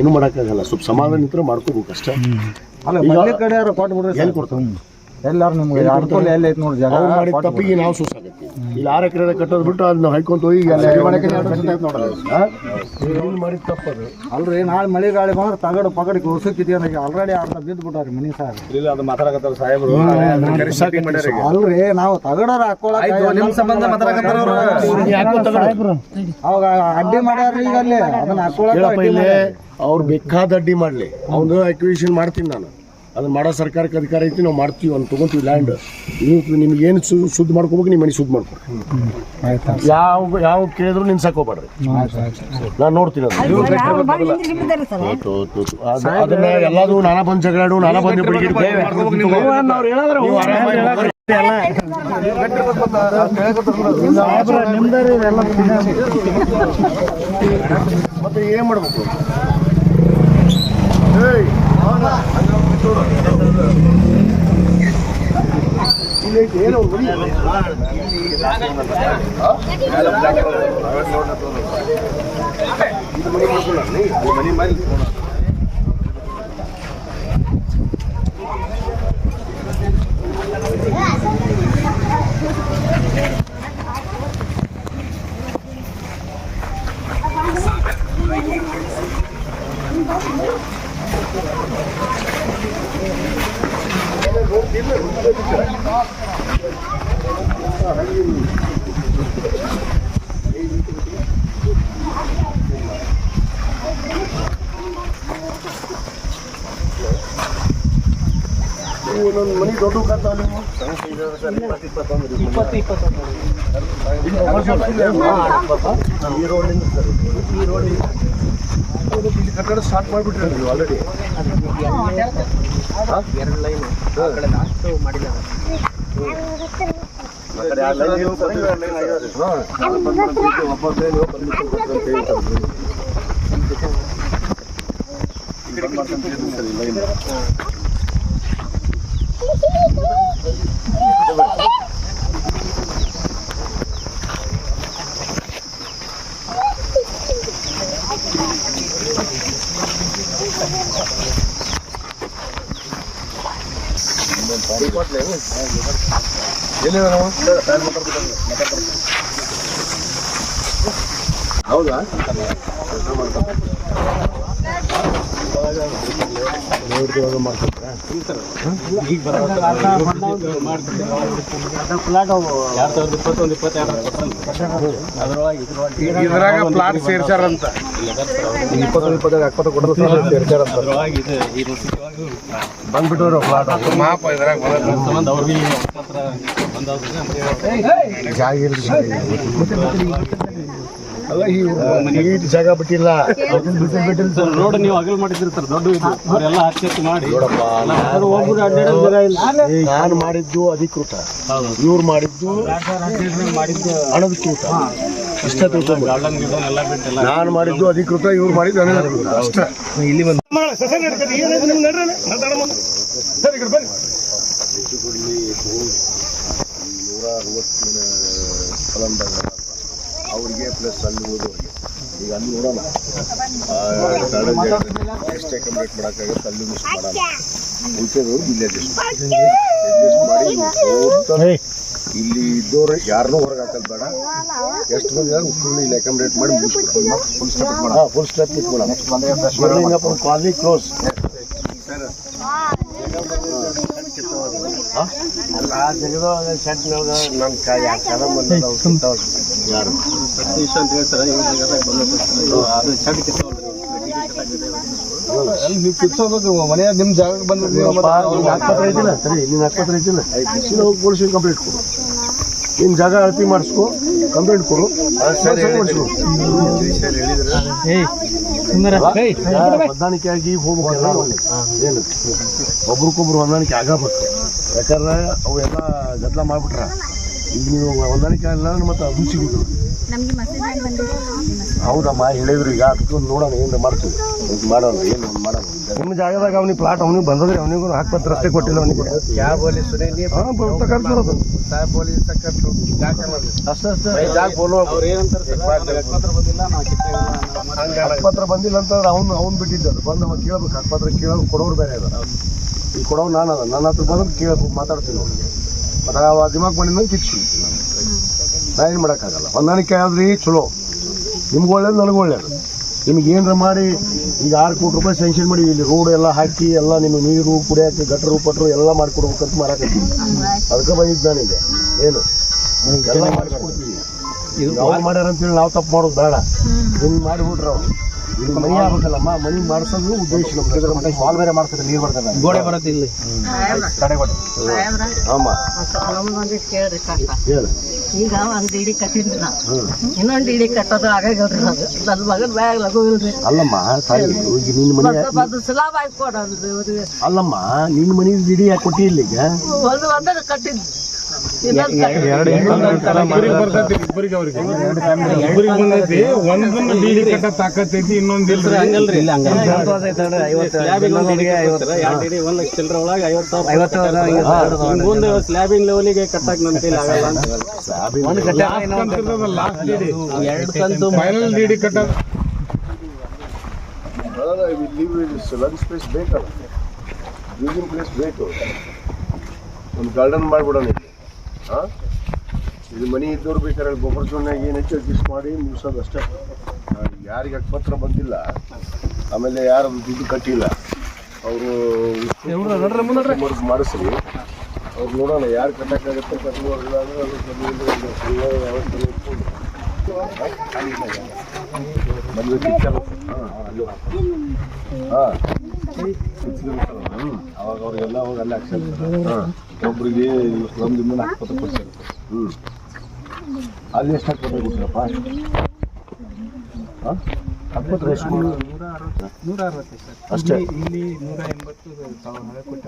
ಏನು ಮಾಡೋಕ್ಕಾಗಲ್ಲ. ಸ್ವಲ್ಪ ಸಮಾಧಾನ ಇದ್ರೆ ಮಾಡ್ಕೋಬೇಕು ಅಷ್ಟೇ. ಅಲ್ಲ ಕಡೆ ಎಲ್ಲಿ ಕೊಡ್ತಾರೆ? ಎಲ್ಲಾರು ನಿಮ್ಗೆ ಅನುಕೂಲ ಎಲ್ಲ ಐತೆ ನೋಡಿ ಜಾಗ ಮಾಡಿದ ತಪ್ಪಿಗೆ ನಾವು ಸುಸ್ಸಾಗತ್ತೆ ಇಲ್ಲಿ ಆರು ಎಕರೆ ಕಟ್ಟೋದು ಬಿಟ್ಟು ಅದನ್ನ ಹೈಕೊಂತ ಹೋಗಿ ಎಲ್ಲ ನೋಡಲ್ಲ. ಮಾಡಿದ ತಪ್ಪದು. ಅಲ್ರಿ ನಾಳೆ ಮಳೆ ಗಾಳಿ ಬಂದ್ರೆ ತಗಡು ಪಗಡಿ ಅಂದ್ರೆ ಆಲ್ರೆಡಿ ಅರ್ಧ ಬಿದ್ದು ಬಿಟ್ಟಾರಿ ಮನಿ ಸಾರ್ ಇಲ್ಲ ಅದು ಮಾತಾಡಕತ್ತಾರ ಸಾಹೇಬ್ರು. ಅಲ್ರಿ ನಾವು ತಗಡಾರ ಅವಾಗ ಅಡ್ಡಿ ಮಾಡ್ಯಾರ್ರಿ ಈಗ ಅಲ್ಲಿ ಅದನ್ನ ಇಲ್ಲಿ ಅವ್ರು ಬೇಕಾದ ಅಡ್ಡಿ ಮಾಡ್ಲಿ. ಅವನು ಅಕ್ವಿಷನ್ ಮಾಡ್ತೀನಿ ನಾನು. ಅದನ್ನ ಮಾಡೋ ಸರ್ಕಾರಕ್ಕೆ ಅಧಿಕಾರ ಐತಿ ನಾವು ಮಾಡ್ತೀವಿ ಅಂತ ತಗೊಂತೀವಿ ಲ್ಯಾಂಡ್ ನೀವು ನಿಮ್ಗೆ ಏನು ಶುದ್ಧ ಮಾಡ್ಕೋಬೇಕು ನಿಮ್ಮ ಮನೆ ಶುದ್ಧ ಮಾಡ್ಕೊಡ್ರಿ ಯಾವ ಯಾವ ಕೇಳಿದ್ರು ನಿನ್ಸಕೋಬೇಡ್ರಿ ನಾನು ನೋಡ್ತೀನಿ. ಅದು- ಅದನ್ನ ಎಲ್ಲಾದ್ರು ನಾನಾ ಬಂದು ಜಗಳಾಡು ನಾನಾ ಬಂದು. ಮತ್ತೆ ಏನ್ ಮಾಡ್ಬೇಕು? ಏಯ್, ಹೌದಾ? ಅಲ್ಲಿ ಹೋಗ್ ಬಿಟ್ಟೋಡು. ಇಲ್ಲಿ ಐತಿ, ಏನು ಅವ್ರ್ ಮನೆ? ಆ? ಇದು ಮನೆ ಮಾಡ್ಕೊಳ್ಳ ನೀ? ಇದು ಮನೆ ಮಾಡಿ ನೀವು ಒಂದೊಂದು ಮನೆ ದೊಡ್ಡ ಕಟ್ತಾವ ನೀವು ಇಪ್ಪತ್ತು ಇಪ್ಪತ್ತೊಂದು ಈ ರೋಡಿಂದ ಸರ್ ಈ ರೋಡಿಂದ ಇಲ್ಲಿ ಕಟ್ಟಡ ಸ್ಟಾರ್ಟ್ ಮಾಡಿಬಿಟ್ರಿ ನೀವು ಆಲ್ರೆಡಿ ಎರಡು ಲೈನ್ ಲಾಸ್ಟ್ ಮಾಡಿಲ್ಲ ಹೌದಾ ಎರಡ್ ಸಾವಿರದ ಇಪ್ಪತ್ತೊಂದು ಇಪ್ಪತ್ತೆರಡು ಇದ್ರಾಗ ಪ್ಲಾಟ್ ಸೇರ್ಸಾರಂತ ಇಪ್ಪತ್ತೊಂದು ಇಪ್ಪತ್ತೆರಡು ಎಪ್ಪತ್ತು ಕೊಡೋದು ಸೇರ್ಸಾರಂತ ಬಂದ್ಬಿಟ್ಟವ್ರು ಪ್ಲಾಟ್ ಮಾಪ ಇದ್ರಾಗ. ಸಂಬಂಧ ಅವ್ರಿಗೆ ಜಾಗ ಇರ್ಲಿ ಅಲ್ಲ ಈ ನೀಟ್ ಜಾಗ ಬಿಟ್ಟಿಲ್ಲ. ಸರ್. ರೋಡ್ ನೀವು ಅಗಲ್ ಮಾಡಿದ್ರಿ ಸರ್. ದೊಡ್ಡ ಇದು. ಅವರೆಲ್ಲ ಹಚ್ಚಿ ಮಾಡಿ. ನಾನು ಮಾಡಿದ್ದು ಅಧಿಕೃತ. ಇವ್ರು ಮಾಡಿದ್ದು ಮಾಡಿದ್ದು ಅನಧಿಕೃತ. ಇಷ್ಟ ತಿಳ್ಕೊಂಬಿಡಿ. ಗಾರ್ಡನ್ ಗಿರ್ಡನ್ ಎಲ್ಲ ಬಿಟ್ಟೆಲ್ಲ. ನಾನು ಮಾಡಿದ್ದು ಅಧಿಕೃತ ಇವ್ರು ಮಾಡಿದ್ದು ಅನಧಿಕೃತ. ಅಷ್ಟೇ. ಇಲ್ಲಿ ಬಂದು ನೂರ ಅರವತ್ತಿನ ಫಲಂದಾಗ ಅವ್ರಿಗೆ ಪ್ಲಸ್ ಅಲ್ಲಿ ಓದೋರಿಗೆ ಈಗ ಅಲ್ಲಿ ನೋಡೋಣ. ಎಷ್ಟು ಅಕಾಮಡೇಟ್ ಮಾಡೋಕ್ಕಾಗುತ್ತೆ ಅಲ್ಲಿ ಮಿಸ್ ಮಾಡೋಣ. ಉಳಿಸೋದು ಇಲ್ಲಿ ಅಡ್ಜಸ್ಟ್ ಮಾಡಿ. ಇಲ್ಲಿ ಇದ್ದವ್ರು ಯಾರನ್ನೂ ಹೊರಗೆ ಹಾಕಲ್ ಬೇಡ. ಎಷ್ಟು ಮಂದಿ ಯಾರು ಫುಲ್ ಇಲ್ಲಿ ಅಕಾಮಡೇಟ್ ಮಾಡಿ ಮುಗಿಸ್ಬಿಟ್ಟು ಫುಲ್ ಸ್ಟಾಪ್ ಮಾಡೋಣ. ಫುಲ್ ಸ್ಟಾಪ್ ಇಟ್ಕೊಳ್ಳೋಣ ಕಾಲನಿ ಕ್ಲೋಸ್ ಅಲ್ಲ ಆ ಜಗದಾಗ ಸೆಟ್ನಾಗ ನನ್ನ ಕೈ ಯಾಕಂದ್ರೆ ಬಂದ ಯಾರು ಸತೀಶ್ ಅಂತ ಹೇಳ್ತಾರೆ. ಅದು ಕಿತ್ತವ್ರಿ. ಅಲ್ಲಿ ನೀವು ಕಿತ್ಸೋಬೇಕು ಮನೆ ನಿಮ್ ಜಾಗಕ್ಕೆ ನೀನು ಆಸ್ಪತ್ರೆ ಐತಿಲ್ಲ ಸರಿ ನಿನ್ನ ಆಸ್ಪತ್ರೆ ಐತಿಲ್ಲ. ನೀನು ಹೋಗಿ ಪೊಲೀಸಿಗೆ ಕಂಪ್ಲೇಂಟ್ ಕೊಡು. ನಿಮ್ಮ ಜಾಗ ಅಳತಿ ಮಾಡಿಸ್ಕೊ. ಕಂಪ್ಲೇಂಟ್ ಕೊಡು. ಹೊಂದಾಣಿಕೆಯಾಗಿ ಹೊಂದಾಣಿಕೆ ಆಗಿ ಹೋಗ್ಬೇಕು ಏನು? ಒಬ್ರಿಗೊಬ್ರು ಹೊಂದಾಣಿಕೆ ಆಗಬೇಕು. ಯಾಕಂದ್ರೆ ಅವೆಲ್ಲ ಗದ್ದಲ ಮಾಡ್ಬಿಟ್ರ. ಈಗ ನೀವು ಹೊಂದಾಣಿಕೆ ಆಗಿಲ್ಲ ಅಂದ್ರೆ ಮತ್ತೆ ಅದು ಸಿಗುದು ನಮ್ಗೆ ಮೆಸೇಜ್ ಹೆಂಗ್ ಬಂದಿದೆ ಹೌದಮ್ಮ ಹೇಳಿದ್ರು ಈಗ ಅದಕ್ಕೆ ನೋಡೋಣ ಏನು ಮಾಡ್ತೀವಿ. ಈಗ ಮಾಡೋಣ ಏನು ಮಾಡೋಣ. ನಿಮ್ಮ ಜಾಗದಾಗ ಅವ್ನಿಗೆ ಪ್ಲಾಟ್ ಅವ್ನಿಗೆ ಬಂದದ್ರಿ ಅವನಿಗೂ ಹಾಕ್ಬತ್ ರಸ್ತೆ ಕೊಟ್ಟಿಲ್ಲ ಅವನಿಗೆ. ಯಾವ ಬೋಲಿ ಸುನಿ ನೀ ಹಾಂ ತಗೊಂಡ್ಬರೋದು ಸಾಹೇಬ್ ಬೋಲಿ ತಕ್ಕಂತು ಅಷ್ಟೇ ಅಷ್ಟೇ. ಜಾಗ ಬೋಲು ಅವ್ರು ಏನಂತಾರೆ ಸರ್? ಪತ್ರ ಬಂದಿಲ್ಲ ಅಂತಂದ್ರೆ ಅವ್ನು ಅವ್ನು ಬಿಟ್ಟಿದ್ದು ಬಂದು ಅವ ಕೇಳ್ಬೇಕು ಹಕ್ಕುಪತ್ರ ಕೇಳೋದು ಕೊಡೋರು ಬೇರೆ ಅದ ಈ ಕೊಡೋ ನಾನು ಅದ ನನ್ನ ಹತ್ರ ಬಂದ್ರೆ ಕೇಳಬೇಕು ಮಾತಾಡ್ತೀನಿ ಅವ್ನಿಗೆ. ಮತ್ತೆ ಅವ ದಿಮಾಕ್ ಬಂದಿದ್ದಂಗೆ ಕಿಚ್ಚು ನಾನು. ನಾ ಏನು ಮಾಡೋಕ್ಕಾಗಲ್ಲ. ಹೊಂದಾಣಿಕೆ ಆದ್ರಿ ಚಲೋ. ನಿಮ್ಗೆ ಒಳ್ಳೇದು ನನಗೆ ಒಳ್ಳೇದು. ನಿಮ್ಗೆ ಏನಾರ ಮಾಡಿ ಈಗ ಆರು ಕೋಟಿ ರೂಪಾಯಿ ಸ್ಯಾಂಕ್ಷನ್ ಮಾಡಿ ಇಲ್ಲಿ ರೋಡ್ ಎಲ್ಲ ಹಾಕಿ ಎಲ್ಲ ನಿಮಗೆ ನೀರು ಕುಡಿಯೋಕೆ ಗಟ್ಟರು ಪಟ್ರು ಎಲ್ಲ ಮಾಡಿಕೊಡ್ಬೇಕಂತ ಮಾರಾಕತ್ತೀವಿ ಅದಕ್ಕೆ ಬಂದಿದ್ದು ನಾನೀಗ ಏನು? ಎಲ್ಲ ಮಾಡಿಸ್ಕೊಡ್ತೀವಿ ಅವ್ರು ಮಾಡ್ಯಾರ ಅಂತೇಳಿ ನಾವು ತಪ್ಪು ಮಾಡೋದು ಬೇಡ. ಹಿಂಗೆ ಮಾಡಿಬಿಟ್ರೆ ಅವ್ರು. ಮನೆ ಆಗ್ಬೇಕಲ್ಲಮ್ಮ? ಮನಿ ಮಾಡಿಸೋದು ಉದ್ದೇಶ ನಮ್ದು ಮಾಲ್ ಬೇರೆ ಮಾಡ್ತಾರೆ ನೀರು ಬರ್ತದೆ ಗೋಡೆ ಬರುತ್ತೆ ಇಲ್ಲಿ. ಹೇಳು. ಈಗ ಒಂದು ಇಡಿ ಕಟ್ಟಿದ್ರಿ ನಾವು. ಇನ್ನೊಂದು ಇಡಿ ಕಟ್ಟೋದು ಆಗಲ್ರಿ ಅದು ನನ್ನ ಮಗನ ಬ್ಯಾಗ್ ಲಘು ಇಲ್ರಿ ಅಲ್ಲಮ್ಮ ತಾಯಿ ಈಗ ನಿನ್ನ ಮನೆ ಅದು ಸುಲಭ ಆಗಿ ಅವ್ರಿಗೆ. ಅಲ್ಲಮ್ಮ ನಿನ್ನ ಮನೆ ಇಡೀ ಯಾಕೆ ಕೊಟ್ಟಿಲ್ಲ ಈಗ? ಒಂದು ಒಂದರ ಕಟ್ಟಿದ್ರಿ ಇನ್ನೊಂದು ಇಬ್ಬರಿಗೆ ಬರ್ತೈತಿ ಇಬ್ಬರಿಗೆ ಅವ್ರಿಗೆ. ಇಬ್ಬರಿಗೆ ಬಂದೈತಿ ಒಂದನ್ನ ಬೀಡಿ ಕಟ್ಟ ತಾಕತ್ತೈತಿ ಇನ್ನೊಂದು ಇಲ್ರಿ. ಹಂಗಲ್ರಿ ಇಲ್ಲ ಒಂದ್ ಲಕ್ಷ ಚಿಲ್ಲರೆ ಒಳಗೆ ಐವತ್ತು ಮುಂದೆ ಸ್ಲ್ಯಾಬಿಂಗ್ ಲೆವೆಲಿಗೆ ಕಟ್ಟಕ್ಕೆ ನನ್ನ ಕೈಲಿ ಆಗಲ್ಲ ಅಂತ. ಲಾಸ್ಟ್ ಡಿಡಿ ಎರಡು ಕಂತು ಫೈನಲ್ ಡಿಡಿ ಕಟ್ಟೋದು. ಲಂಚ್ ಸ್ಪೇಸ್ ಬೇಕಲ್ಲ? ಯೂಸಿಂಗ್ ಪ್ಲೇಸ್ ಬೇಕು. ಒಂದು ಗಾರ್ಡನ್ ಮಾಡ್ಬಿಡೋಣ ಇಲ್ಲಿ. ಇದು ಮನೆ ಇದ್ದವ್ರು ಬೇಕಾದ್ರೆ ಗೊಬ್ಬರ ಚೂರ್ನಾಗ ಏನು ಹೆಚ್ಚು ಅಡ್ಜಸ್ಟ್ ಮಾಡಿ ಮುಗಿಸೋದು ಅಷ್ಟೇ. ಯಾರಿಗೆ ಪತ್ರ ಬಂದಿಲ್ಲ ಆಮೇಲೆ ಯಾರು ದುಡ್ಡು ಕಟ್ಟಿಲ್ಲ ಅವರು ಮಾಡಿಸ್ರಿ. ಅವ್ರು ನೋಡೋಣ ಯಾರು ಕಟ್ಟಕ್ಕಾಗುತ್ತೆ ಕಟ್ಟುವವರಿಲ್ಲ ಅಂದ್ರೆ ಅದು ಹಾಂ ಅವಾಗ ಅವ್ರಿಗೆಲ್ಲ ಅವಾಗ ಅಲ್ಲೇ ಹಾಕ್ಸಲ್ಲ ಒಬ್ರಿಗೆ ಒಂದಿಂದ ನಾಲ್ಕು ಪರ್ಸೆಂಟ್ ಹ್ಞೂ ಅಲ್ಲಿ ಎಷ್ಟು ಹಾಕ್ಬೇಕು ಗೊತ್ತಪ್ಪ ಹಾಂ? ಅಷ್ಟೇ.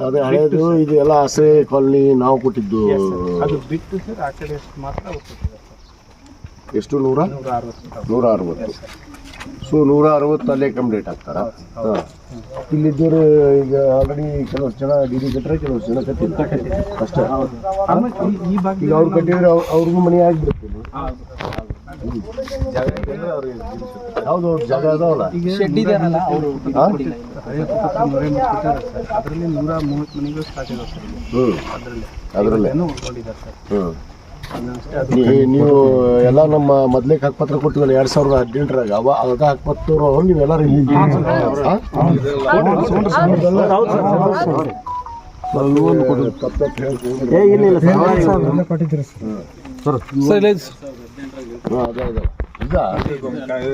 ಅದೇ ಹಳೇದು ಇದು ಎಲ್ಲ ಆಸೆ ಕಾಲನಿ ನಾವು ಕೊಟ್ಟಿದ್ದು. ಬಿಟ್ಟು ಸರ್ ಆ ಕಡೆ ಮಾತ್ರ ಎಷ್ಟು ನೂರ? ನೂರ ಅರವತ್ತು. ಸೊ ನೂರ ಅರವತ್ತು ಅಲ್ಲೇ ಕಂಪ್ಲೀಟ್ ಆಗ್ತಾರ? ಹಾಂ. ಇಲ್ಲಿದ್ದವರು ಈಗ ಆಲ್ರೆಡಿ ಕೆಲವಷ್ಟು ಜನ ಡಿ ಡಿ ಕಟ್ಟರೆ ಕೆಲವಷ್ಟು ಜನ ಕಟ್ಟಿಲ್ಲ ಅಷ್ಟೇ. ಈಗ ಅವ್ರು ಕಟ್ಟಿದ್ರೆ ಅವ್ರ್- ಅವ್ರಿಗೂ ಮನೆ ಆಗಿಬಿಡುತ್ತೆ ಯಾವ್ದು ಅವ್ರ ಜಾಗ ಅದಾವಲ್ಲ. ಅದರಲ್ಲಿ ನೂರ ಮೂವತ್ತು ಮನೆಗಳು ಸ್ಟಾರ್ಟ್ ಇದಾವೆ ಅದರಲ್ಲಿ. ಹ್ಞೂ ಅದರಲ್ಲೇ ನೀವು ಎಲ್ಲ ನಮ್ಮ ಮೊದ್ಲಿಗೆ ಹಕ್ಪತ್ರ ಕೊಟ್ಟಿವಲ್ಲ ಎರಡ್ ಸಾವಿರದ ಹದಿನೆಂಟರಾಗ ಅವ ಅವಾಗ ಹಕ್ಪತ್ರ ಇಲ್ಲಿ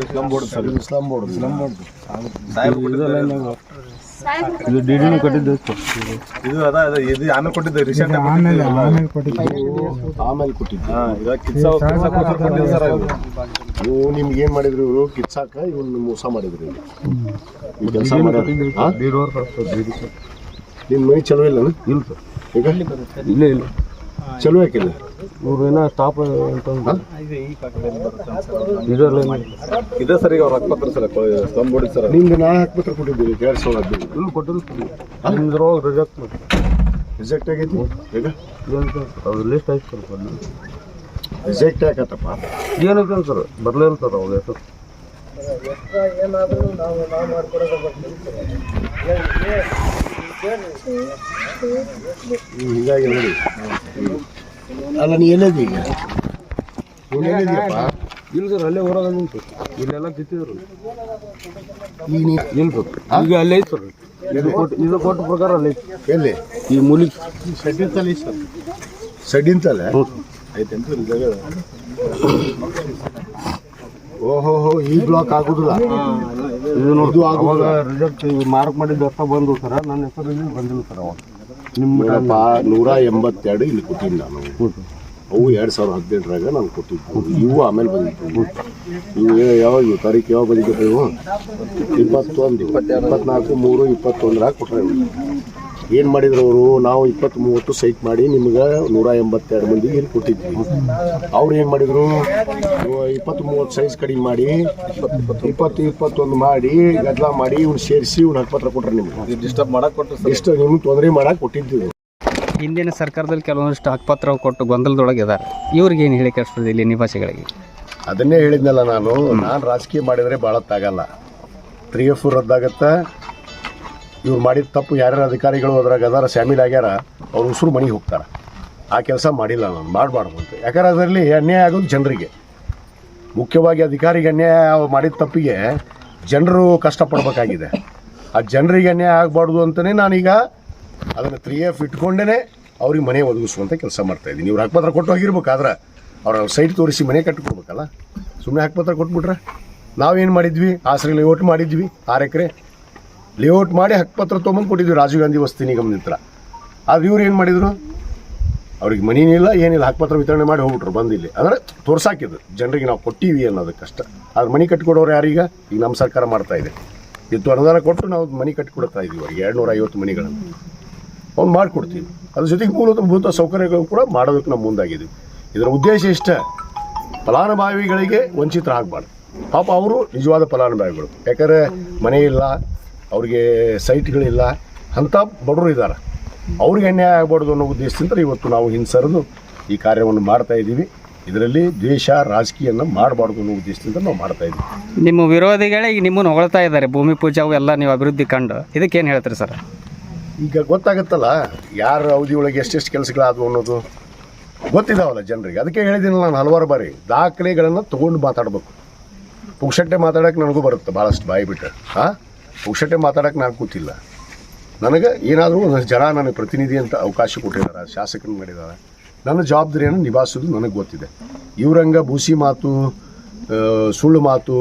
ಇಸ್ಲಾಂ ಬೋರ್ಡ್ ಇಸ್ಲಾಂ ಬೋರ್ಡ್ ಇದು ಡಿ ಡಿನೂ ಕಟ್ಟಿದ್ದು ಇದು ಅದ ಅದ ಇದು ಆಮೇಲೆ ಕೊಟ್ಟಿದ್ದೆ ರೀಸೆಂಟ್ ಆಮೇಲೆ ಆಮೇಲೆ ಆಮೇಲೆ ಕೊಟ್ಟಿದ್ದು. ಕೊಟ್ಟಿದ್ದು ಸರ್ ನೀವು ನಿಮ್ಗೆ ಏನು ಮಾಡಿದ್ರು ಇವರು? ಕಿಚ್ಚಾಕ ಇವನ್ನ ಮೋಸ ಮಾಡಿದ್ರು ಇವ್ರು. ಈ ಕೆಲಸ ಮಾಡಿದ್ರು ಹಾ? ನಿನ್ ಮೈ ಚಲೋ ಇಲ್ಲ ಇಲ್ಲ ಸರ್ ಈಗ? ಇಲ್ಲೇ ಇಲ್ಲ. ಚಲೋ ಹಾಕಿದೆ ಇವ್ರು ಏನೋ ಸ್ಟಾಪ್ ಅಂತಂದ್ರೆ ಇದರಲ್ಲಿ ಇದೆ ಸರ್ ಈಗ ಅವ್ರ ಹಕ್ಪತ್ರ ಸರ್ ತಂಬೋಡಿ ಸರ್. ನಿಮ್ಗೆ ನಾ ಹಾಕ್ಪತ್ರ ಕೊಟ್ಟಿದ್ದೀವಿ ಎರಡು ಸಾವಿರ ಹದಿನೈದು ಕೊಟ್ಟಿರ್ತೀವಿ ನಿಮ್ದ್ರೊಳಗೆ ರಿಜೆಕ್ಟ್ ಮಾಡಿ. ರಿಜೆಕ್ಟ್ ಆಗೈತಿ? ಈಗ ಏನು ಅದು ಲಿಸ್ಟ್ ಆಯ್ತು ಸರ್ ಬರ್ಲಿ ರಿಜೆಕ್ಟ್ ಯಾಕತ್ತಪ್ಪ ಏನಕ್ಕೆ ಸರ್ ಸರ್ ಅವ್ರ ಹೆಸರು. ಹ್ಮ್, ಹೀಗಾಗಿ ನೋಡಿ ಅಲ್ಲ ನೀ ಈಗ? ನೀನ್ ಎಲ್ಲಿದ್ಯಪ್ಪ? ಇಲ್ಲ ಸರ್ ಅಲ್ಲೇ ಹೊರಗೆ ನಿಂತು ಇಲ್ಲೆಲ್ಲ ಕಿತ್ತಿದ್ರು. ಈಗ ನೀ ಇಲ್ಲ ಸರ್. ಈಗ ಅಲ್ಲೇ ಐತೆ ಸರ್. ಇದು ಕೊಟ್ಟು ಇದು ಕೊಟ್ಟ ಪ್ರಕಾರ ಅಲ್ಲೇ ಐತೆ. ಎಲ್ಲಿ? ಈ ಮೂಲಿಗೆ ಸಡ್ಡಿಂತಲ್ಲಿ ಸರ್. ಸಡ್ಡಿಂತಲ್ಲ ಹ್ಞೂ ಐತೆಂತ ಜಾಗ. ಓಹೋ ಹೋ ಈ ಬ್ಲಾಕ್ ಆಗುದಿಲ್ಲ ಇದು ಮಾರ್ಕ್ ಮಾಡಿದ ಅರ್ಥ ಬಂದು ಸರ ನನ್ನ ಹೆಸರು ಇಲ್ಲಿ ಬಂದಿಲ್ಲ ಸರ್ ಅವಾಗ. ನಿಮ್ಮ ನೂರ ಎಂಬತ್ತೆರಡು ಇಲ್ಲಿ ಕೊಟ್ಟಿದ್ದೆ ನಾನು. ಅವು ಎರಡು ಸಾವಿರದ ಹದಿನೆಂಟರಾಗ ನಾನು ಕೊಟ್ಟಿದ್ದು. ಇವು ಆಮೇಲೆ ಬಂದಿತ್ತು. ಇವು ಯಾವಾಗ ಇವು? ತಾರೀಕು ಯಾವಾಗ ಬಂದಿದ್ದು ಇವು ಇಪ್ಪತ್ತೊಂದು. ಇಪ್ಪತ್ನಾಲ್ಕು ಮೂರು ಇಪ್ಪತ್ತೊಂದರಾಗ ಕೊಟ್ಟರೆ ಏನು ಮಾಡಿದ್ರು ಅವರು ನಾವು ಇಪ್ಪತ್ತು ಮೂವತ್ತು ಸೈಟ್ ಮಾಡಿ ನಿಮ್ಗೆ ನೂರ ಎಂಬತ್ತೆರಡು ಮಂದಿಗೆ ಏನು ಕೊಟ್ಟಿದ್ವಿ. ಅವ್ರು ಏನು ಮಾಡಿದ್ರು? ಇಪ್ಪತ್ತು ಮೂವತ್ತು ಸೈಜ್ ಕಡಿಮೆ ಮಾಡಿ ಇಪ್ಪತ್ತು ಇಪ್ಪತ್ತೊಂದು ಮಾಡಿ ಗದ್ದಲ ಮಾಡಿ ಇವ್ನು ಸೇರಿಸಿ ಇವ್ನು ಹಕ್ಕಪತ್ರ ಕೊಟ್ರೆ ನಿಮ್ಗೆ. ಡಿಸ್ಟರ್ಬ್ ಮಾಡಕ್ ಕೊಟ್ಟು ಎಷ್ಟು ನಿಮ್ಗೆ ತೊಂದರೆ ಮಾಡಕ್ಕೆ ಕೊಟ್ಟಿದ್ದೀವಿ. ಹಿಂದಿನ ಸರ್ಕಾರದಲ್ಲಿ ಕೆಲವೊಂದಿಷ್ಟು ಹಕ್ಕಪತ್ರ ಕೊಟ್ಟು ಗೊಂದಲದೊಳಗೆ ಇದ್ದಾರೆ. ಇವ್ರಿಗೆ ಏನು ಹೇಳಿ ಕಳಿಸ್ತದೆ ಇಲ್ಲಿ ನಿವಾಸಿಗಳಿಗೆ? ಅದನ್ನೇ ಹೇಳಿದ್ನಲ್ಲ ನಾನು ನಾನು ರಾಜಕೀಯ ಮಾಡಿದರೆ ಭಾಳ ತಾಗಲ್ಲ ತ್ರೀ ಎಫ್ ರದ್ದಾಗತ್ತೆ? ಇವ್ರು ಮಾಡಿದ ತಪ್ಪು ಯಾರ್ಯಾರು ಅಧಿಕಾರಿಗಳು ಅದ್ರಾಗ ಅದಾರ ಶಾಮೀಲ್ ಆಗ್ಯಾರ, ಅವ್ರು ಉಸಿರು ಮನೆಗೆ ಹೋಗ್ತಾರೆ. ಆ ಕೆಲಸ ಮಾಡಿಲ್ಲ ನಾನು, ಮಾಡಬಾರ್ದು ಅಂತ. ಯಾಕಂದ್ರೆ ಅದರಲ್ಲಿ ಅನ್ಯಾಯ ಆಗೋದು ಜನರಿಗೆ. ಮುಖ್ಯವಾಗಿ ಅಧಿಕಾರಿಗೆ ಅನ್ಯಾಯ ಮಾಡಿದ ತಪ್ಪಿಗೆ ಜನರು ಕಷ್ಟಪಡಬೇಕಾಗಿದೆ. ಆ ಜನರಿಗೆ ಅನ್ಯಾಯ ಆಗಬಾರ್ದು ಅಂತಲೇ ನಾನೀಗ ಅದನ್ನು ತ್ರೀ ಎಫ್ ಇಟ್ಕೊಂಡೇ ಅವ್ರಿಗೆ ಮನೆ ಒದಗಿಸುವಂಥ ಕೆಲಸ ಮಾಡ್ತಾಯಿದ್ದೀನಿ ಇವ್ರು ಹಕ್ಕಪತ್ರ ಕೊಟ್ಟು ಹೋಗಿರ್ಬೇಕಾದ್ರೆ ಅವ್ರ ಸೈಟ್ ತೋರಿಸಿ ಮನೆ ಕಟ್ಟಿಕೊಡ್ಬೇಕಲ್ಲ? ಸುಮ್ಮನೆ ಹಕ್ಕಪತ್ರ ಕೊಟ್ಬಿಟ್ರೆ? ನಾವೇನು ಮಾಡಿದ್ವಿ? ಆಸರೆ ಓಟ್ ಮಾಡಿದ್ವಿ, ಆರು ಎಕರೆ. ಲೇಔಟ್ ಮಾಡಿ ಹಕ್ಕುಪತ್ರ ತೊಗೊಂಬಂದು ಕೊಟ್ಟಿದ್ವಿ ರಾಜೀವ್ ಗಾಂಧಿ ವಸತಿ ನಿಗಮದ ಹತ್ರ. ಆದ್ರೆ ಇವ್ರು ಏನು ಮಾಡಿದರು? ಅವ್ರಿಗೆ ಮನಿನಿಲ್ಲ ಏನಿಲ್ಲ ಹಕ್ಕುಪತ್ರ ವಿತರಣೆ ಮಾಡಿ ಹೋಗ್ಬಿಟ್ರು, ಬಂದಿಲ್ಲಿ. ಅಂದರೆ ತೋರ್ಸಾಕಿದ್ರು, ಜನರಿಗೆ ನಾವು ಕೊಟ್ಟಿವಿ ಅನ್ನೋದಕ್ಕಷ್ಟ. ಆದ್ರೆ ಮನೆ ಕಟ್ಕೊಡೋರು ಯಾರೀಗ? ಈಗ ನಮ್ಮ ಸರ್ಕಾರ ಮಾಡ್ತಾ ಇದೆ. ಇತ್ತು ಅನುದಾನ ಕೊಟ್ಟು ನಾವು ಮನೆ ಕಟ್ಟಿಕೊಡ್ತಾ ಇದ್ದೀವಿ ಅವ್ರಿಗೆ ಎರಡು ನೂರ ಐವತ್ತು ಮನೆಗಳನ್ನು. ಅವ್ನು ಮಾಡಿಕೊಡ್ತೀವಿ. ಅದ್ರ ಜೊತೆಗೆ ಮೂಲಭೂತ ಸೌಕರ್ಯಗಳು ಕೂಡ ಮಾಡೋದಕ್ಕೆ ನಾವು ಮುಂದಾಗಿದ್ದೀವಿ. ಇದರ ಉದ್ದೇಶ ಇಷ್ಟ. ಫಲಾನುಭವಿಗಳಿಗೆ ವಂಚಿತರಾಗಬಾರ್ದು. ಪಾಪ ಅವರು ನಿಜವಾದ ಫಲಾನುಭವಿಗಳು. ಯಾಕಂದರೆ ಮನೆ ಇಲ್ಲ ಅವ್ರಿಗೆ ಸೈಟ್ಗಳಿಲ್ಲ ಅಂಥ ಬಡವರು ಇದ್ದಾರೆ. ಅವ್ರಿಗೆ ಅನ್ಯಾಯ ಆಗಬಾರ್ದು ಅನ್ನೋ ಉದ್ದೇಶದಿಂದ ಇವತ್ತು ನಾವು ಹಿಂಸರಿದು ಈ ಕಾರ್ಯವನ್ನು ಮಾಡ್ತಾ ಇದ್ದೀವಿ. ಇದರಲ್ಲಿ ದ್ವೇಷ ರಾಜಕೀಯನ ಮಾಡಬಾರ್ದು ಅನ್ನೋ ಉದ್ದೇಶದಿಂದ ನಾವು ಮಾಡ್ತಾ ಇದ್ದೀವಿ. ನಿಮ್ಮ ವಿರೋಧಿಗಳೇ ಈಗ ನಿಮ್ಮನ್ನು ಹೊಗಳ್ತಾ ಇದ್ದಾರೆ. ಭೂಮಿ ಪೂಜೆ ಅವೆಲ್ಲ ಎಲ್ಲ ನೀವು ಅಭಿವೃದ್ಧಿ ಕಂಡು. ಇದಕ್ಕೇನು ಹೇಳ್ತೀರಿ ಸರ್? ಈಗ ಗೊತ್ತಾಗುತ್ತಲ್ಲ ಯಾರ ಅವಧಿ ಒಳಗೆ ಎಷ್ಟೆಷ್ಟು ಕೆಲಸಗಳಾದವು ಅನ್ನೋದು? ಗೊತ್ತಿದಾವಲ್ಲ ಜನರಿಗೆ. ಅದಕ್ಕೆ ಹೇಳಿದ್ದೀನಿ ನಾನು ಹಲವಾರು ಬಾರಿ. ದಾಖಲೆಗಳನ್ನು ತೊಗೊಂಡು ಮಾತಾಡಬೇಕು. ಪುಕ್ಷಟ್ಟೆ ಮಾತಾಡೋಕ್ಕೆ ನನಗೂ ಬರುತ್ತೆ ಭಾಳಷ್ಟು ಬಾಯಿ ಬಿಟ್ಟರೆ ಹಾಂ ಪುಕ್ಷಟ್ಟೆ ಮಾತಾಡೋಕೆ ನಾನು ಕೂತಿಲ್ಲ. ನನಗೆ ಏನಾದರೂ ಒಂದಷ್ಟು ಜನ ನನಗೆ ಪ್ರತಿನಿಧಿ ಅಂತ ಅವಕಾಶ ಕೊಟ್ಟಿದ್ದಾರೆ ಶಾಸಕರು ಮಾಡಿದ್ದಾರೆ. ನನ್ನ ಜವಾಬ್ದಾರಿಯನ್ನು ನಿಭಾಯಿಸೋದು ನನಗೆ ಗೊತ್ತಿದೆ. ಇವ್ರಂಗೆ ಬೂಸಿ ಮಾತು ಸುಳ್ಳು ಮಾತು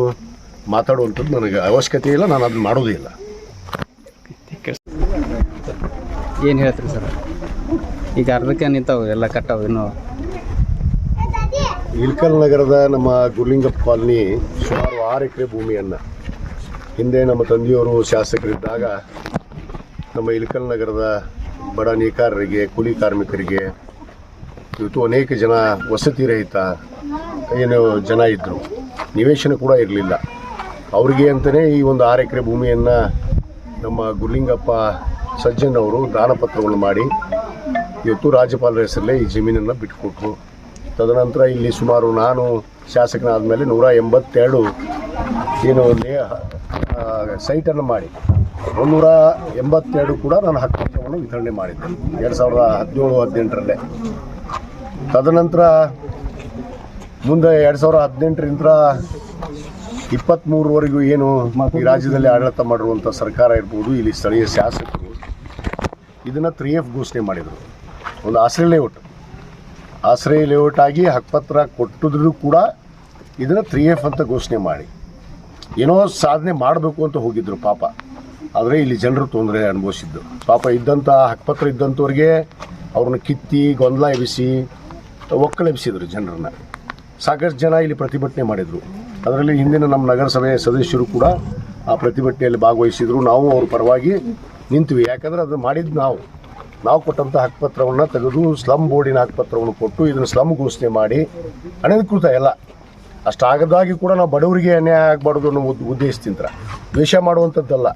ಮಾತಾಡುವಂಥದ್ದು ನನಗೆ ಅವಶ್ಯಕತೆ ಇಲ್ಲ ನಾನು ಅದನ್ನು ಮಾಡೋದೇ ಇಲ್ಲ. ಏನು ಹೇಳ್ತೀರಿ ಸರ್? ಈಗ ಅರ್ಧಕ್ಕೆ ನಿಂತಾವು ಎಲ್ಲ ಕಟ್ಟಾವು ಇನ್ನೂ. ಇಲ್ಕಲ್ ನಗರದ ನಮ್ಮ ಗುರ್ಲಿಂಗಪ್ಪ ಕಾಲನಿ ಸುಮಾರು ಆರು ಎಕರೆ ಭೂಮಿಯನ್ನು ಹಿಂದೆ ನಮ್ಮ ತಂದೆಯವರು ಶಾಸಕರಿದ್ದಾಗ ನಮ್ಮ ಇಳಕಲ್ ನಗರದ ಬಡ ನೇಕಾರರಿಗೆ, ಕೂಲಿ ಕಾರ್ಮಿಕರಿಗೆ ಇವತ್ತು ಅನೇಕ ಜನ ವಸತಿ ರಹಿತ ಏನು ಜನ ಇದ್ದರು ನಿವೇಶನ ಕೂಡ ಇರಲಿಲ್ಲ. ಅವರಿಗೆ ಅಂತಲೇ ಈ ಒಂದು ಆರು ಎಕರೆ ಭೂಮಿಯನ್ನು ನಮ್ಮ ಗುರ್ಲಿಂಗಪ್ಪ ಸಜ್ಜನ್ ಅವರು ದಾನಪತ್ರವನ್ನು ಮಾಡಿ ಇವತ್ತು ರಾಜ್ಯಪಾಲರ ಹೆಸರಲ್ಲೇ ಈ ಜಮೀನನ್ನು ಬಿಟ್ಟುಕೊಟ್ರು ತದನಂತರ ಇಲ್ಲಿ ಸುಮಾರು ನಾನು ಶಾಸಕನಾದ ಮೇಲೆ ನೂರ ಎಂಬತ್ತೆರಡು ಏನು ಸೈಟನ್ನು ಮಾಡಿ. ಮುನ್ನೂರ ಎಂಬತ್ತೆರಡು ಕೂಡ ನಾನು ಹಕ್ಕನ್ನು ವಿತರಣೆ ಮಾಡಿದ್ದೆ. ಎರಡು ಸಾವಿರದ ಹದಿನೇಳು, ಹದಿನೆಂಟರಲ್ಲೇ. ತದನಂತರ ಮುಂದೆ ಎರಡು ಸಾವಿರದ ಹದಿನೆಂಟರಿಂದ ಇಪ್ಪತ್ತ್ಮೂರವರೆಗೂ ಏನು ಈ ರಾಜ್ಯದಲ್ಲಿ ಆಡಳಿತ ಮಾಡಿರುವಂಥ ಸರ್ಕಾರ ಇರ್ಬೋದು, ಇಲ್ಲಿ ಸ್ಥಳೀಯ ಶಾಸಕರು ಇದನ್ನು ತ್ರೀ ಎಫ್ ಘೋಷಣೆ ಮಾಡಿದರು. ಒಂದು ಆಶ್ರಯ ಲೇಔಟ್. ಆಶ್ರಯ ಲೇಔಟ್ ಆಗಿ ಹಕ್ಕುಪತ್ರ ಕೊಟ್ಟಿದ್ರು ಕೂಡ ಇದನ್ನು ತ್ರೀ ಎಫ್ ಅಂತ ಘೋಷಣೆ ಮಾಡಿ. ಏನೋ ಸಾಧನೆ ಮಾಡಬೇಕು ಅಂತ ಹೋಗಿದ್ರು ಪಾಪ. ಆದರೆ ಇಲ್ಲಿ ಜನರು ತೊಂದರೆ ಅನುಭವಿಸಿದ್ದು. ಪಾಪ ಇದ್ದಂಥ ಹಕ್ಕಪತ್ರ ಇದ್ದಂಥವ್ರಿಗೆ ಅವ್ರನ್ನ ಕಿತ್ತಿ, ಗೊಂದಲ ಎಬ್ಬಿಸಿ ಒಕ್ಕಲೆಬ್ಸಿದ್ರು ಜನರನ್ನ. ಸಾಕಷ್ಟು ಜನ ಇಲ್ಲಿ ಪ್ರತಿಭಟನೆ ಮಾಡಿದರು. ಅದರಲ್ಲಿ ಹಿಂದಿನ ನಮ್ಮ ನಗರಸಭೆಯ ಸದಸ್ಯರು ಕೂಡ ಆ ಪ್ರತಿಭಟನೆಯಲ್ಲಿ ಭಾಗವಹಿಸಿದ್ರು. ನಾವು ಅವ್ರ ಪರವಾಗಿ ನಿಂತ್ವಿ. ಯಾಕಂದ್ರೆ ಅದು ಮಾಡಿದ್ದು ನಾವು. ನಾವು ಕೊಟ್ಟಂಥ ಹಕ್ಕಪತ್ರವನ್ನು ತೆಗೆದು ಸ್ಲಮ್ ಬೋರ್ಡಿನ ಹಕ್ಕಪತ್ರವನ್ನು ಕೊಟ್ಟು ಇದನ್ನು ಸ್ಲಮ್ ಘೋಷಣೆ ಮಾಡಿ ಅನಧಿಕೃತ ಎಲ್ಲ ಅಷ್ಟಾಗದಾಗಿ ಕೂಡ ನಾವು ಬಡವರಿಗೆ ಅನ್ಯಾಯ ಆಗಬಾರ್ದು ಅನ್ನೋ ಉದ್- ಉದ್ದೇಶದಿಂದ ದ್ವೇಷ ಮಾಡುವಂಥದ್ದಲ್ಲ.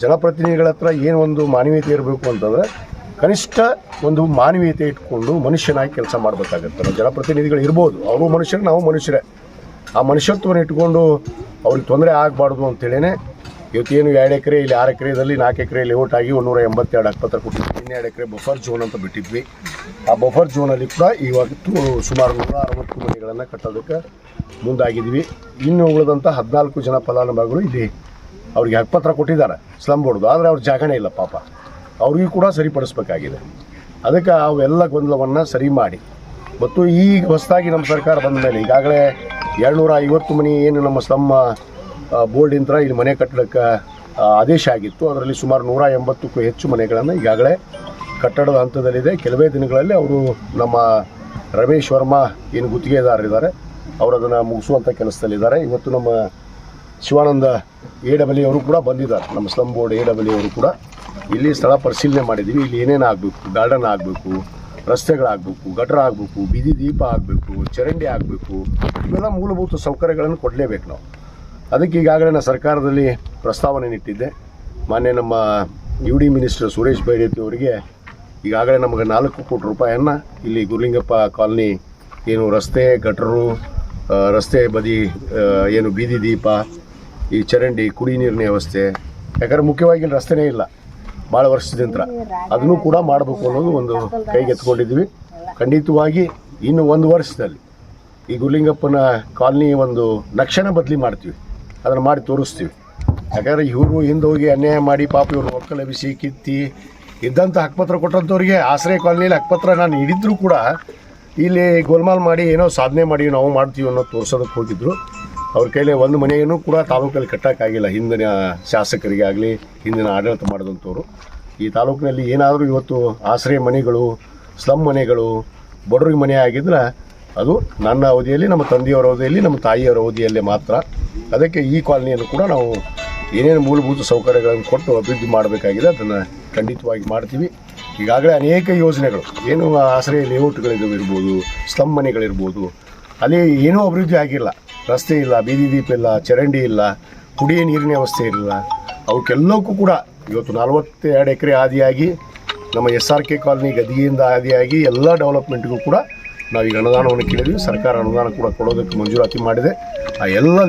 ಜನಪ್ರತಿನಿಧಿಗಳ ಹತ್ರ ಏನು ಒಂದು ಮಾನವೀಯತೆ ಇರಬೇಕು ಅಂತಂದರೆ ಕನಿಷ್ಠ ಒಂದು ಮಾನವೀಯತೆ ಇಟ್ಕೊಂಡು ಮನುಷ್ಯನಾಗಿ ಕೆಲಸ ಮಾಡಬೇಕಾಗತ್ತೆ. ನಾವು ಜನಪ್ರತಿನಿಧಿಗಳು ಇರ್ಬೋದು. ಅವರು ಮನುಷ್ಯರು, ನಾವು ಮನುಷ್ಯರೇ. ಆ ಮನುಷ್ಯತ್ವವನ್ನು ಇಟ್ಕೊಂಡು ಅವ್ರಿಗೆ ತೊಂದರೆ ಆಗಬಾರ್ದು ಅಂತೇಳಿನೇ ಇವತ್ತೇನು ಎರಡು ಎಕರೆ ಇಲ್ಲಿ ಆರು ಎಕರೆದಲ್ಲಿ ನಾಲ್ಕು ಎಕರೆ ಲೇಔಟ್ ಆಗಿ ಒಂದೂರ ಎಂಬತ್ತೆರಡು ಹತ್ತತ್ರ ಕೊಟ್ಟಿದ್ವಿ. ಇನ್ನೆರಡು ಎಕರೆ ಬಫರ್ ಝೋನ್ ಅಂತ ಬಿಟ್ಟಿದ್ವಿ. ಆ ಬಫರ್ ಝೋನಲ್ಲಿ ಕೂಡ ಇವತ್ತು ಸುಮಾರು ನೂರ ಅರವತ್ತು ಮನೆಗಳನ್ನು ಕಟ್ಟೋದಕ್ಕೆ ಮುಂದಾಗಿದ್ವಿ ಇನ್ನು ಉಳಿದಂಥ ಹದಿನಾಲ್ಕು ಜನ ಫಲಾನುಭವಿಗಳು ಇಲ್ಲಿ ಅವ್ರಿಗೆ ಹಕ್ಕಪತ್ರ ಕೊಟ್ಟಿದ್ದಾರೆ ಸ್ಲಮ್ ಬೋರ್ಡ್ದು ಆದರೆ ಅವ್ರ ಜಾಗನೇ ಇಲ್ಲ ಪಾಪ. ಅವ್ರಿಗೂ ಕೂಡ ಸರಿಪಡಿಸ್ಬೇಕಾಗಿದೆ. ಅದಕ್ಕೆ ಅವೆಲ್ಲ ಗೊಂದಲವನ್ನು ಸರಿ ಮಾಡಿ. ಮತ್ತು ಈಗ ಹೊಸದಾಗಿ ನಮ್ಮ ಸರ್ಕಾರ ಬಂದ ಮೇಲೆ ಈಗಾಗಲೇ ಎರಡುನೂರ ಐವತ್ತು ಮನೆ ಏನು ನಮ್ಮ ಸ್ಲಮ್ ಬೋರ್ಡಿಂದ ಇಲ್ಲಿ ಮನೆ ಕಟ್ಟಡಕ್ಕೆ ಆದೇಶ ಆಗಿತ್ತು. ಅದರಲ್ಲಿ ಸುಮಾರು ನೂರ ಎಂಬತ್ತಕ್ಕೂ ಹೆಚ್ಚು ಮನೆಗಳನ್ನು ಈಗಾಗಲೇ ಕಟ್ಟಡದ ಹಂತದಲ್ಲಿದೆ. ಕೆಲವೇ ದಿನಗಳಲ್ಲಿ ಅವರು ನಮ್ಮ ರಮೇಶ್ ವರ್ಮಾ ಏನು ಗುತ್ತಿಗೆದಾರರಿದ್ದಾರೆ ಅವರು ಅದನ್ನು ಮುಗಿಸುವಂಥ ಕೆಲಸದಲ್ಲಿದ್ದಾರೆ. ಇವತ್ತು ನಮ್ಮ ಶಿವಾನಂದ ಎ ಡಬ್ಲ್ಯೂ ಅವರು ಕೂಡ ಬಂದಿದ್ದಾರೆ. ನಮ್ಮ ಸ್ಲಮ್ ಬೋರ್ಡ್ ಎ ಡಬ್ಲ್ಯೂ ಅವರು ಕೂಡ. ಇಲ್ಲಿ ಸ್ಥಳ ಪರಿಶೀಲನೆ ಮಾಡಿದ್ದೀವಿ. ಇಲ್ಲಿ ಏನೇನು ಆಗಬೇಕು? ಗಾರ್ಡನ್ ಆಗಬೇಕು, ರಸ್ತೆಗಳಾಗಬೇಕು, ಗಟರ ಆಗಬೇಕು, ಬೀದಿ ದೀಪ ಆಗಬೇಕು, ಚರಂಡಿ ಆಗಬೇಕು, ಇವೆಲ್ಲ ಮೂಲಭೂತ ಸೌಕರ್ಯಗಳನ್ನು ಕೊಡಲೇಬೇಕು ನಾವು. ಅದಕ್ಕೆ ಈಗಾಗಲೇ ನಾನು ಸರ್ಕಾರದಲ್ಲಿ ಪ್ರಸ್ತಾವನೆ ಇಟ್ಟಿದ್ದೆ ಮಾನ್ಯ ನಮ್ಮ U D minister Suresh Byrathi ಅವರಿಗೆ ಈಗಾಗಲೇ ನಮಗೆ ನಾಲ್ಕು ಕೋಟಿ ರೂಪಾಯಿಯನ್ನು ಇಲ್ಲಿ ಗುರುಲಿಂಗಪ್ಪ ಕಾಲನಿ ಏನು ರಸ್ತೆ, ಗಟ್ರು ರಸ್ತೆ ಬದಿ ಏನು ಬೀದಿ ದೀಪ, ಈ ಚರಂಡಿ, ಕುಡಿ ನೀರಿನ ವ್ಯವಸ್ಥೆ. ಯಾಕಂದ್ರೆ ಮುಖ್ಯವಾಗಿ ರಸ್ತೆನೇ ಇಲ್ಲ. ಭಾಳ ವರ್ಷದಿಂದ ಅದನ್ನು ಕೂಡ ಮಾಡಬೇಕು ಅನ್ನೋದು ಒಂದು ಕೈಗೆತ್ಕೊಂಡಿದ್ವಿ ಖಂಡಿತವಾಗಿ ಇನ್ನು ಒಂದು ವರ್ಷದಲ್ಲಿ ಈ ಗುರುಲಿಂಗಪ್ಪನ ಕಾಲನಿ ಒಂದು ನಕ್ಷಣ ಬದಲಿ ಮಾಡ್ತೀವಿ. ಅದನ್ನು ಮಾಡಿ ತೋರಿಸ್ತೀವಿ. ಯಾಕಂದ್ರೆ ಇವರು ಹಿಂದೆ ಹೋಗಿ ಅನ್ಯಾಯ ಮಾಡಿ ಪಾಪ ಇವರು ಒಕ್ಕಲ ಬಿಸಿ ಕಿತ್ತಿ ಇದ್ದಂಥ ಹಕ್ಕಪತ್ರ ಕೊಟ್ಟಂಥವ್ರಿಗೆ ಆಶ್ರಯ ಕಾಲನಿಯಲ್ಲಿ ಹಕ್ಕಪತ್ರ ನಾನು ಹಿಡಿದ್ರೂ ಕೂಡ ಇಲ್ಲಿ ಗೋಲ್ಮಾಲ್ ಮಾಡಿ ಏನೋ ಸಾಧನೆ ಮಾಡಿ ನಾವು ಮಾಡ್ತೀವಿ ಅನ್ನೋ ತೋರ್ಸೋದಕ್ಕೆ ಹೋಗಿದ್ರು. ಅವ್ರ ಕೈಲಿ ಒಂದು ಮನೆಯನ್ನು ಕೂಡ ತಾಲೂಕಲ್ಲಿ ಕಟ್ಟೋಕ್ಕಾಗಿಲ್ಲ. ಹಿಂದಿನ ಶಾಸಕರಿಗೆ ಆಗಲಿ ಹಿಂದಿನ ಆಡಳಿತ ಮಾಡಿದಂಥವ್ರು. ಈ ತಾಲೂಕಿನಲ್ಲಿ ಏನಾದರೂ ಇವತ್ತು ಆಶ್ರಯ ಮನೆಗಳು ಸ್ಲಮ್ ಮನೆಗಳು, ಬಡವ್ರಿಗೆ ಮನೆ ಆಗಿದ್ರೆ ಅದು ನನ್ನ ಅವಧಿಯಲ್ಲಿ, ನಮ್ಮ ತಂದೆಯವರ ಅವಧಿಯಲ್ಲಿ, ನಮ್ಮ ತಾಯಿಯವರ ಅವಧಿಯಲ್ಲಿ ಮಾತ್ರ. ಅದಕ್ಕೆ ಈ ಕಾಲನಿಯನ್ನು ಕೂಡ ನಾವು ಏನೇನು ಮೂಲಭೂತ ಸೌಕರ್ಯಗಳನ್ನು ಕೊಟ್ಟು ಅಭಿವೃದ್ಧಿ ಮಾಡಬೇಕಾಗಿದೆ, ಅದನ್ನು ಖಂಡಿತವಾಗಿ ಮಾಡ್ತೀವಿ. ಈಗಾಗಲೇ ಅನೇಕ ಯೋಜನೆಗಳು. ಏನು ಆಶ್ರಯ ಲೇಔಟ್ಗಳಿದ್ದು ಇರ್ಬೋದು ಸ್ಲಮ್ ಮನೆಗಳಿರ್ಬೋದು. ಅಲ್ಲಿ ಏನೂ ಅಭಿವೃದ್ಧಿ ಆಗಿಲ್ಲ. ರಸ್ತೆ ಇಲ್ಲ, ಬೀದಿ ದೀಪ ಇಲ್ಲ, ಚರಂಡಿ ಇಲ್ಲ, ಕುಡಿಯ ನೀರಿನ ವ್ಯವಸ್ಥೆ ಇಲ್ಲ. ಅವಕ್ಕೆಲ್ಲಕ್ಕೂ ಕೂಡ ಇವತ್ತು ನಲವತ್ತೆರಡು ಎಕರೆ ಆದಿಯಾಗಿ ನಮ್ಮ ಎಸ್ ಆರ್ ಕೆ ಕಾಲನಿ ಗದಿಗೆಯಿಂದ ಆದಿಯಾಗಿ ಎಲ್ಲ ಡೆವಲಪ್ಮೆಂಟ್ಗೂ ಕೂಡ ನಾವೀಗ ಅನುದಾನವನ್ನು ಕೇಳಿದ್ವಿ. ಸರ್ಕಾರ ಅನುದಾನ ಕೂಡ ಕೊಡೋದಕ್ಕೆ ಮಂಜೂರಾತಿ ಮಾಡಿದೆ. ಆ ಎಲ್ಲ